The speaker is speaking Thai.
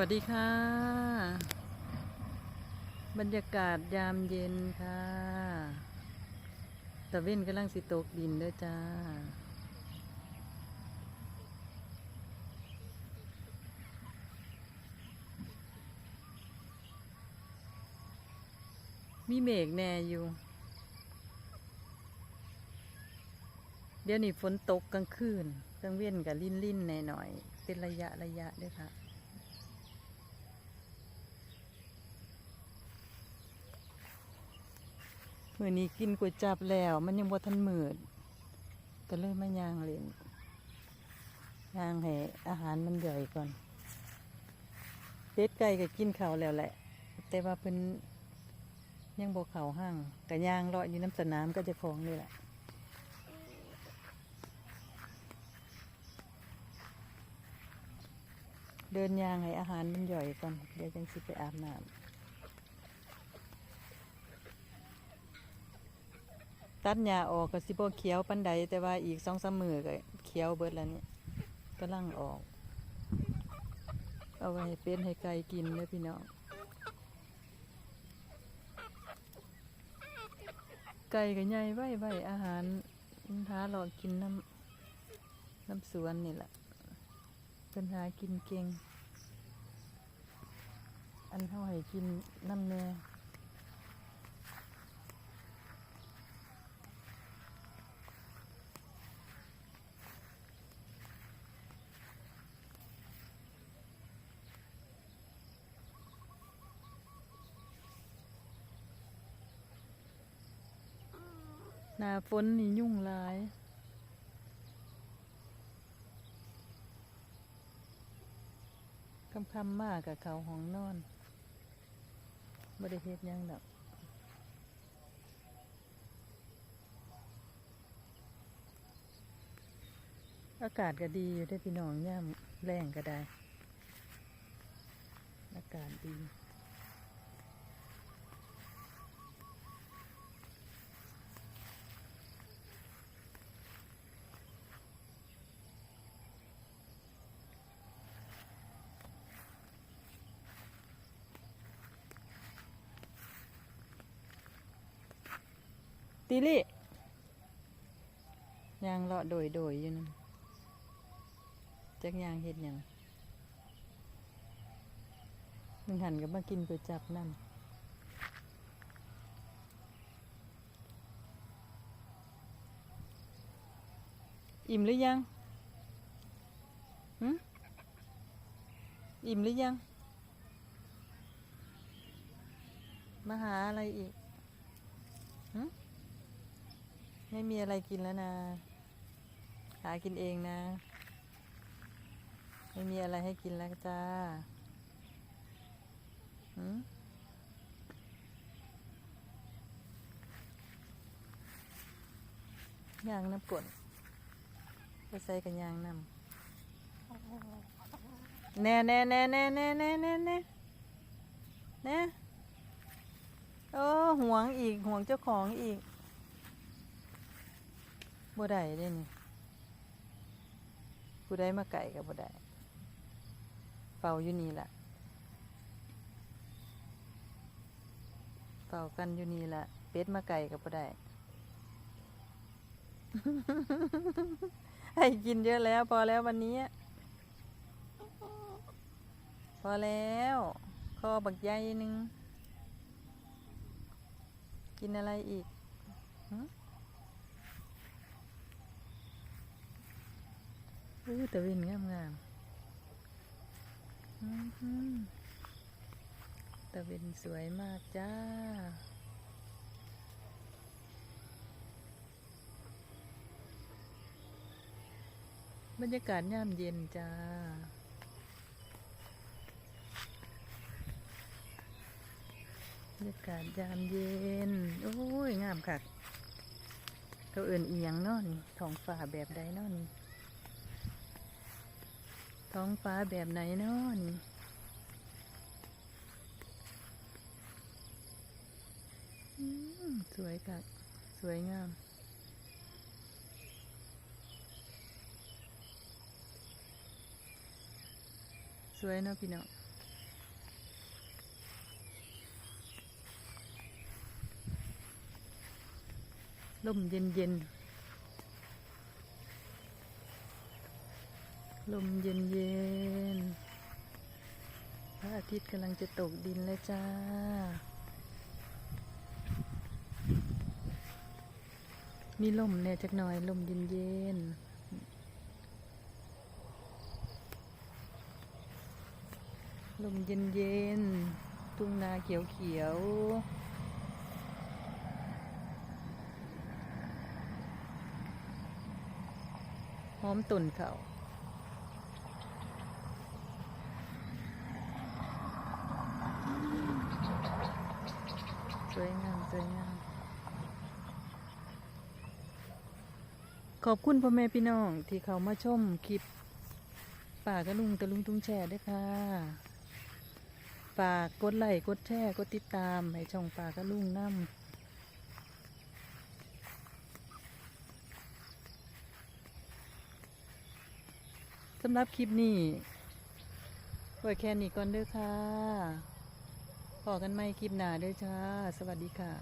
วัสดีค่ะ บรรยากาศยามเย็นค่ะตะเว้นกำลังสิตกดินเด้อจ้า มีเมฆแน่อยู่ เดี๋ยวนี้ฝนตกกลางคืนกลางเว้นกับลิ่นลิ่นๆหน่อยๆเป็นระยะระยะด้วยค่ะ มื่อนี้กินก๋วยจับแล้ว มันยังบ่ทันมืดก็เลยมาย่างเล่นยางให้อาหารมันใหญ่ก่อนเป็ดไก่ก็กินเขาแล้วแหละ แต่ว่าเพิ่นยังบ่เขาห้างก็ย่างเลาะอยู่น้ำสนามก็จะของนี่แหละเดินยางให้อาหารมันย่อยก่อน เดี๋ยวจังสิไปอาบน้ำ ตัดหญ้าออกก็สิบ่เขียวปันใดแต่ว่าอีกสองสามมือก็เขียวเบิดแล้วนี่กำลังออก เอาไว้ให้เป็นให้ไก่กินเด้อพี่น้องไก่ก็ใหญ่ไว้ไว้อาหารมันหาหลอกกินน้ำน้ำสวนนี่แหละเป็นหากินเก่ง อันเท่าให้กินน้ำแน่ หน้าฝนนี่ยุ่งหลายคำคำมากกับเขาห้องนอนไม่ได้เฮ็ดยังดอกอากาศก็ดีอยู่ได้พี่น้องย่ามแรงก็ได้ อากาศดี ติลี่ยางเลาะโดยโดยๆอยู่นั่นจักยางเฮ็ดยังมึงหันกับมากินก๋วยจับนั่นอิ่มหรือยังหืมอิ่มหรือยัง มาหาอะไรอีกอืม ไม่มีอะไรกินแล้วนะ หากินเองนะ ไม่มีอะไรให้กินแล้วจ้าหืมยางน้ำกรดไปใส่กันยางน้ำแน่แน่แน่แน่แน่แน่แน่แน่แน่โอ้ห่วงอีกห่วงเจ้าของอีก บ่ได้เด้นี่ผู้ใดมาไก่กับบ่ได้เฝ้าอยู่นี่แหละเฝ้ากันอยู่นี่แหละเป็ดมาไก่กับบ่ได้ให้กินเยอะแล้ว พอแล้ววันนี้ พอแล้วคอบักใหญ่หนึงกินอะไรอีก อู้ตะวินงามงามๆตะวินสวยมากจ้า บรรยากาศยามเย็นจ้าบรรยากาศยามเย็น โอ้ย งามค่ะเขาเอื่นอียงนาะนี่ท้องฟ้าแบบใดนาะนี่ ท้องฟ้าแบบไหนเนาะนี่สวยค่ะสวยงาม สวยเนาะพี่น้องลมเย็นเย็น ลมเย็นเย็นพระอาทิตย์กำลังจะตกดินแล้วจ้า มีลมแน่จักหน่อยลมเย็นเย็นลมเย็นเย็นทุ่งนาเขียวเขียวหอมตุ่นเข่า สวยงามสวยงาม ขอบคุณพ่อแม่พี่น้องที่เขามาชมคลิปป่ากระลุงตะลุงตุงแชร์ด้วยค่ะฝากกดไลค์กดแชร์กดติดตามให้ช่องป่ากระลุงน้ำสำหรับคลิปนี้ไว้แค่นี้ก่อนเด้อค่ะ พอกันไหมคลิปหน้าด้วยจ้า สวัสดีค่ะ